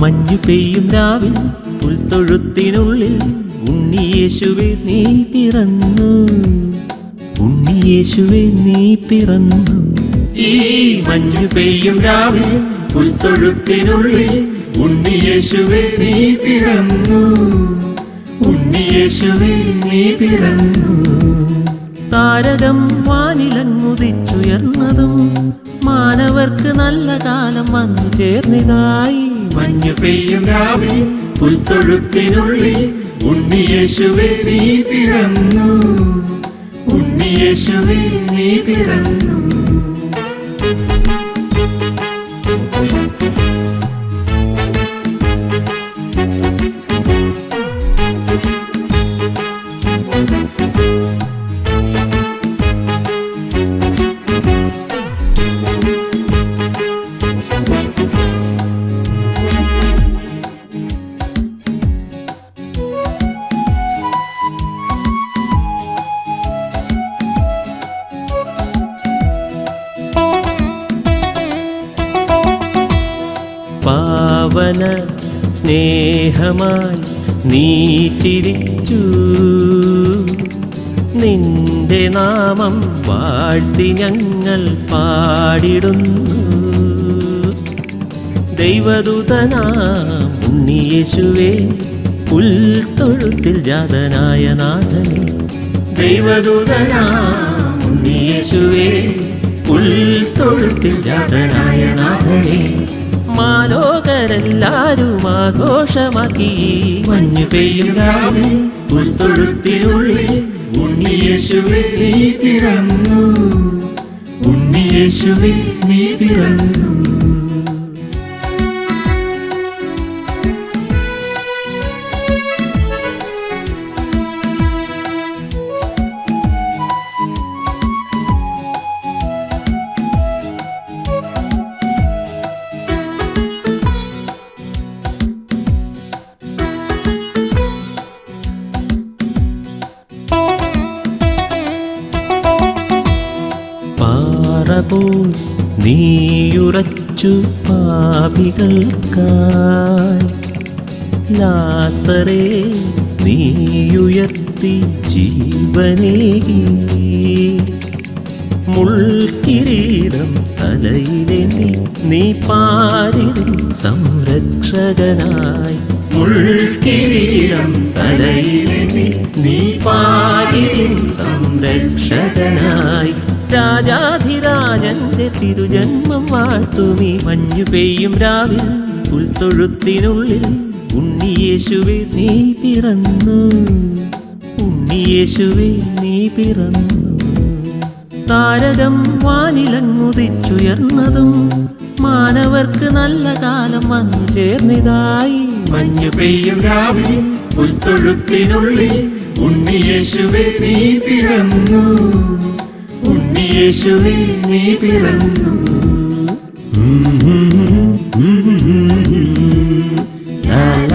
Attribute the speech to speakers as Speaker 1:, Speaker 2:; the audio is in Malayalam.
Speaker 1: മഞ്ഞു പെയ്യും രാവിൽ പുൽത്തൊഴുത്തിനുള്ളിൽ ഉണ്ണിയേശുവെ നീ പിറന്നു. ഉണ്ണിയേശുവെ നീ പിറന്നു. ഈ മഞ്ഞു പെയ്യും രാവിൽ പുൽത്തൊഴുത്തിനുള്ളിൽ ഉണ്ണിയേശുവെ നീ പിറന്നു. ഉണ്ണിയേശുവെ നീ പിറന്നു. താരകം വാനിലങ്ങുതിച്ചുയർന്നതും മാനവർക്ക് നല്ല കാലം വന്നു ചേർന്നതായി. മഞ്ഞു പെയ്യും രാവിൽ പുൽത്തൊഴുത്തിനുള്ളിൽ ഉണ്ണിയേശുവേ നീ പിറന്നു. ഉണ്ണിയേശുവേ നീ പിറന്നു. പാവന സ്നേഹമായി നീ ചിരിച്ചു. നിന്റെ നാമം വാഴ്ത്തി ഞങ്ങൾ പാടിടുന്നു. ദൈവദൂതനാം ഉണ്ണിയേശുവേ പുൽത്തൊഴുത്തിൽ ജാതനായ നാഥനെ. ദൈവദൂതനാം ഉണ്ണിയേശുവേ പുൽത്തൊഴുത്തിൽ ജാതനായ നാഥനെ. മാലോകരെല്ലാരും ആഘോഷമാക്കി. മഞ്ഞു പെയ്യും രാവിൽ പുൽത്തൊഴുത്തിനുള്ളിൽ ഉണ്ണിയേശുവേ നീ പിറന്നു. ഉണ്ണിയേശുവേ നീ പിറന്നു. പാറപോൽ നീയുറച്ചു പാപികൾക്കായി ലാസറേ നീയുയർത്തി ജീവനേകി. മുൾക്കിരീടം തലയിലെ നീ നീ പാരിതിൻ സംരക്ഷകനായി. മുൾക്കിരീടം തലയിലെ നീ നീ പാരിതിൻ സംരക്ഷകനായി രാജാധിരാജന്റെ തിരുജന്മം വാഴ്ത്തുമീ. മഞ്ഞു പെയ്യും രാവിൽ പുൽത്തൊഴുത്തിനുള്ളിൽ ഉണ്ണിയേശുവെ നീ പിറന്നു. ഉണ്ണിയേശുവെ നീ പിറന്നു. താരകം വാനിലങ്ങുതിച്ചുയർന്നതും മാനവർക്ക് നല്ല കാലം വന്നു ചേർന്നതായി. മഞ്ഞു പെയ്യും രാവിൽ പുൽത്തൊഴുത്തിനുള്ളിൽ ഉണ്ണിയേശുവേ നീ പിറന്നു. ഉണ്ണിയേശുവേ നീ പിറന്നു. ലാ